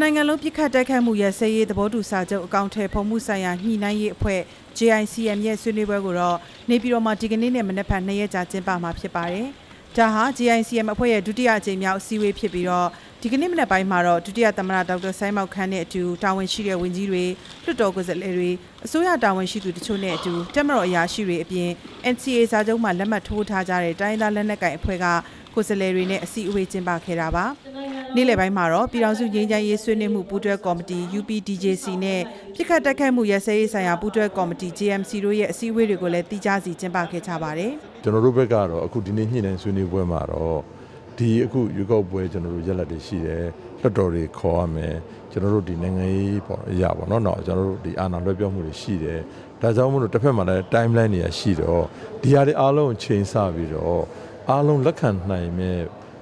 နိုင်ငံလုံးပြစ်ခတ်တိုက်ခတ်မှုရဲ့ဆဲရေးသဘောတူစာချုပ်အကောင့်ထဲဖုံမှုဆိုင်ရာညှိနှိုင်းရေးအဖွဲ့ JICM ရဲ့ဆွေးနွေးပွဲကိုတော့နေပြည်တော်မှာဒီကနေ့နဲ့မနေ့ဖက်နှစ်ရက်ကြာကျင်းပမှာဖြစ်ပါတယ်။ဒါဟာ JICM အဖွဲ့ရဲ့ဒုတိယအကြိမ်မြောက်အစည်းအဝေးဖြစ်ပြီးတော့ဒီကနေ့မနေ့ပိုင်းမှာတော့ဒုတိယသမ္မတဒေါက်တာဆိုင်းမောက်ခန်းနဲ့အတူတာဝန်ရှိတဲ့ဝန်ကြီးတွေလွှတ်တော်ကိုယ်စားလှယ်တွေအစိုးရတာဝန်ရှိသူတချို့နဲ့အတူတက်မတော်အရာရှိတွေအပြင် NCA စာချုပ်မှာလက်မှတ်ထိုးထားကြတဲ့တိုင်းဒေသလက်နက်ကိုင်အဖွဲ့ကကိုယ်စားလှယ်တွေနဲ့အစည်းအဝေးကျင်းပခဲ့တာပါ။ နေ့လယ်ပိုင်းမှာတော့ပြည်ထောင်စုငြိမ်းချမ်းရေးဆွေးနွေးမှုပူးတွဲကော်မတီ UPDJC နဲ့ပြည်ခတ်တက်ခတ်မှုရစဲရေးဆိုင်ရာပူးတွဲကော်မတီ JMC တို့ရဲ့အစည်းအဝေးတွေကိုလည်းတည်ကြားစီကျင်းပခဲ့ကြပါတယ်။ကျွန်တော်တို့ဘက်ကတော့အခုဒီနေ့ညနေဆွေးနွေးပွဲမှာတော့ဒီအခုရွေးကောက်ပွဲကျွန်တော်တို့ရက်လက်တွေရှိတယ်။လွှတ်တော်တွေခေါ်ရမယ်။ကျွန်တော်တို့ဒီနိုင်ငံရေးပေါ့အရာပေါ့နော်။တော့ကျွန်တော်တို့ဒီအာဏာလွှဲပြောင်းမှုတွေရှိတယ်။ဒါကြောင့်မို့လို့တစ်ဖက်မှာလည်း timeline တွေရှိတော့ဒီဟာတွေအားလုံးချိန်ဆပြီးတော့အားလုံးလက်ခံနိုင်မဲ့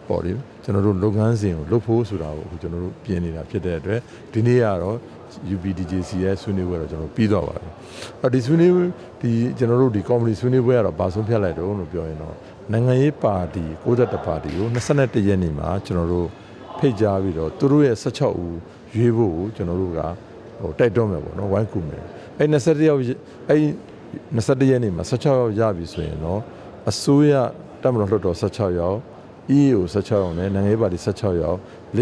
ပေါ့လေကျွန်တော်တို့လုပ်ငန်းစဉ်ကိုလုပ်ဖို့ဆိုတာကိုအခုကျွန်တော်တို့ပြင်နေတာဖြစ်တဲ့အတွက်ဒီနေ့ကတော့ UPDJC ရဲ့ဆွေးနွေးပွဲတော့ကျွန်တော်ပြီးတော့ပါပြီ။အဲဒီဆွေးနွေးဒီကျွန်တော်တို့ဒီ comedy ဆွေးနွေးပွဲကတော့ဘာဆုံးဖြတ်လိုက်တော့လို့ပြောရင်တော့နိုင်ငံရေးပါတီ61ပါတီကို21ရက်နေ့မှာကျွန်တော်တို့ဖိတ်ကြားပြီးတော့သူတို့ရဲ့16ဦးရွေးဖို့ကိုကျွန်တော်တို့ကဟိုတိုက်တော့မယ်ပေါ့နော်ဝိုင်းကူမယ်။အဲ21ယောက်အဲ21ရက်နေ့မှာ16ယောက်ရပြီဆိုရင်တော့အစိုးရတက်မတော်လွှတ်တော်16ယောက် EAO 16ယောက်နဲ့နိုင်ငံရေးပါတီ16ယောက်46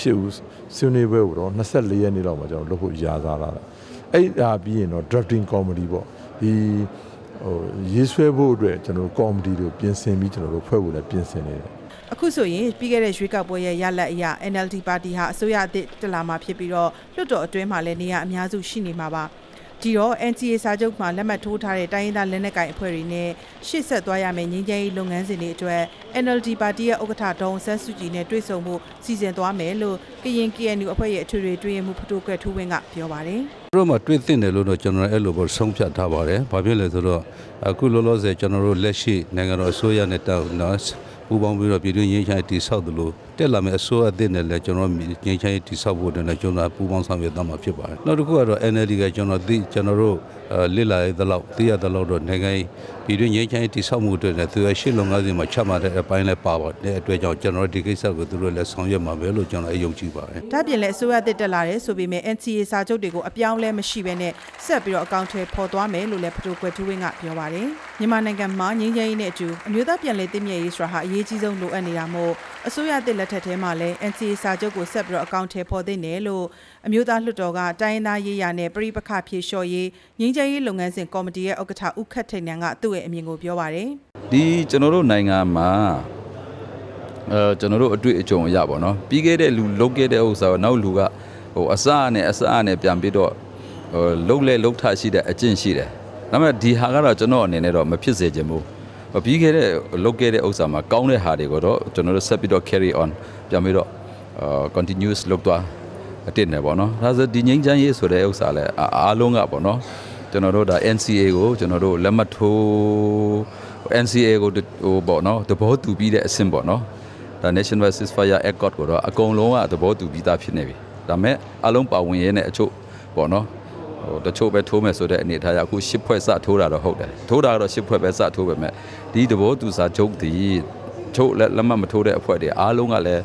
8ဦးဆွေးနွေးပွဲကိုတော့24ရက်နေ့လောက်မှာကျွန်တော်လုပ်ဖို့ရာစားလာတာအဲ့ဒါပြီးရင်တော့ drafting comedy ပေါ့ဒီဟိုရေးဆွဲဖို့အတွက်ကျွန်တော် comedy တို့ပြင်ဆင်ပြီးကျွန်တော်တို့ဖွဲ့ဖို့လည်းပြင်ဆင်နေတယ်အခုဆိုရင်ပြီးခဲ့တဲ့ရွေးကောက်ပွဲရဲ့ရလဒ်အရ NLD ပါတီဟာအစိုးရအသစ်တက်လာမှာဖြစ်ပြီးတော့လွှတ်တော်အတွင်းမှာလည်းနေရာအများစုရှိနေမှာပါ ဒီတော့ NCA စာချုပ်မှာလက်မှတ်ထိုးထားတဲ့တိုင်းရင်းသားလက်နက်ကိုင်အဖွဲ့တွေနဲ့ရှေ့ဆက်သွားရမယ့်ငြိမ်းချမ်းရေးလုပ်ငန်းစဉ်တွေအတွက် NLD ပါတီရဲ့ဥက္ကဋ္ဌဒေါန်ဆန်းစုကြည်နဲ့တွေ့ဆုံမှုစီစဉ်သွားမယ်လို့ကရင် KNU အဖွဲ့ရဲ့အထွေထွေတွင်းရေးမှူးဖတိုးကွက်ထူးဝင်းကပြောပါတယ်တို့မှတွေ့သင့်တယ်လို့တော့ကျွန်တော်အဲ့လိုပဲဆုံးဖြတ်ထားပါတယ်။ဘာဖြစ်လဲဆိုတော့အခုလောလောဆယ်ကျွန်တော်တို့လက်ရှိနိုင်ငံတော်အစိုးရနဲ့တောင်းနော် ပူးပေါင်းပြီးတော့ပြည်တွင်းရင်းချမ်းတိဆောက်တယ်လို့တက်လာမယ့်အစိုးရအသစ်နဲ့လည်းကျွန်တော်ရင်းချမ်းတိဆောက်ဖို့တည်းလည်းကျွန်တော်ပူးပေါင်းဆောင်ရွက်သွားမှာဖြစ်ပါတယ်။နောက်တစ်ခုကတော့ NLD ကကျွန်တော်သိကျွန်တော်တို့လစ်လာရတဲ့လောက်သိရတဲ့လောက်တော့နိုင်ငံပြည်တွင်းရင်းချမ်းတိဆောက်မှုအတွက်လည်းသူရရှစ်လုံငါးစဉ်မှာချမှတ်တဲ့အပိုင်းလည်းပါပါတယ်။အတွက်ကြောင့်ကျွန်တော်ဒီကိစ္စကိုသူတို့လည်းဆောင်ရွက်မှာပဲလို့ကျွန်တော်အယုံကြည်ပါတယ်။ဒါပြင်လည်းအစိုးရအသစ်တက်လာတယ်ဆိုပေမဲ့ NCA စာချုပ်တွေကိုအပြောင်းလဲမရှိဘဲနဲ့ဆက်ပြီးတော့အကောင့်ထဲပေါ်သွားမယ်လို့လည်းဖတိုးကွယ်ထူးဝင်းကပြောပါတယ်မြန်မာနိုင်ငံမှာငြိမ်းချမ်းရေးနဲ့အတူအမျိုးသားပြန်လည်တည်မြဲရေးဆိုတာဟာအရေးကြီးဆုံးလိုအပ်နေတာမို့အစိုးရအသစ်လက်ထက်ထဲမှာလည်း NCA စာချုပ်ကိုဆက်ပြီးတော့အကောင့်ထဲပေါ်သင့်တယ်လို့အမျိုးသားလွှတ်တော်ကတိုင်းရင်းသားရေးရာနဲ့ပြည်ပခဖြေလျှော့ရေးငြိမ်းချမ်းရေးလုပ်ငန်းစဉ်ကော်မတီရဲ့ဥက္ကဋ္ဌဦးခတ်ထိန်နန်ကသူ့ရဲ့အမြင်ကိုပြောပါတယ်ဒီကျွန်တော်တို့နိုင်ငံမှာအဲကျွန်တော်တို့အတွေ့အကြုံအရပါတော့ပြီးခဲ့တဲ့လူလုတ်ခဲ့တဲ့ဥစ္စာကိုနောက်လူကဟိုအစနဲ့အစနဲ့ပြန်ပြီးတော့ဟိုလုတ်လဲလုတ်ထရှိတဲ့အကျင့်ရှိတယ်ဒါပေမဲ့ဒီဟာကတော့ကျွန်တော်အနေနဲ့တော့မဖြစ်စေချင်ဘူး ပြီးခဲ့တဲ့လုတ်ခဲ့တဲ့ဥစ္စာမှာကောင်းတဲ့ဟာတွေကိုတော့ကျွန်တော်တို့ဆက်ပြီးတော့ carry on ပြန်ပြီးတော့အာ continuous လုပ်သွားအတစ်နေပေါ့နော်ဒါဆိုဒီငိမ့်ချမ်းရေးဆိုတဲ့ဥစ္စာလဲအားလုံးကပေါ့နော်ကျွန်တော်တို့ဒါ NCA ကိုကျွန်တော်တို့လက်မှတ်ထိုး NCA ကိုဟိုပေါ့နော်သဘောတူပြီးတဲ့အဆင့်ပေါ့နော်ဒါ National Ceasefire Accord ကိုတော့အကုန်လုံးကသဘောတူပြီးသားဖြစ်နေပြီဒါမဲ့အလုံးပါဝင်ရဲနဲ့အချို့ပေါ့နော် ဟိုတချို့ပဲထိုးမယ်ဆိုတဲ့အနေထားရအခုရှစ်ဖွဲ့စထိုးတာတော့ဟုတ်တယ်ထိုးတာကတော့ရှစ်ဖွဲ့ပဲစထိုးပဲမဲ့ဒီသဘောတူစာချုပ်ဒီချို့လက်လက်မှတ်မထိုးတဲ့အဖွဲ့တွေအားလုံးကလည်း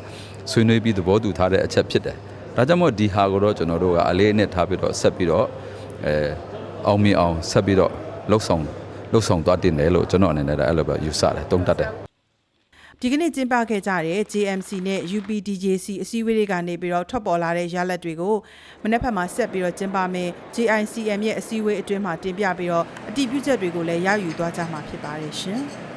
ဆွေးနွေးပြီးသဘောတူထားတဲ့အချက်ဖြစ်တယ်ဒါကြောင့်မို့ဒီဟာကိုတော့ကျွန်တော်တို့ကအလေးအနက်ထားပြီးတော့ဆက်ပြီးတော့အဲအောင်မြင်အောင်ဆက်ပြီးတော့လှုပ်ဆောင်လှုပ်ဆောင်သွားတင်တယ်လို့ကျွန်တော်အနေနဲ့အဲ့လိုပဲယူဆတယ်တုံးတတ်တယ် ဒီကနေ့ကျင်းပခဲ့ကြတဲ့ JMC နဲ့ UPDJC အစည်းအဝေးတွေကနေပြီးတော့ထွက်ပေါ်လာတဲ့ရလဒ်တွေကိုမနေ့ဖက်မှာဆက်ပြီးတော့ကျင်းပမယ် JICM ရဲ့အစည်းအဝေးအတွင်းမှာတင်ပြပြီးတော့အတည်ပြုချက်တွေကိုလည်းရယူသွားကြမှာဖြစ်ပါတယ်ရှင်။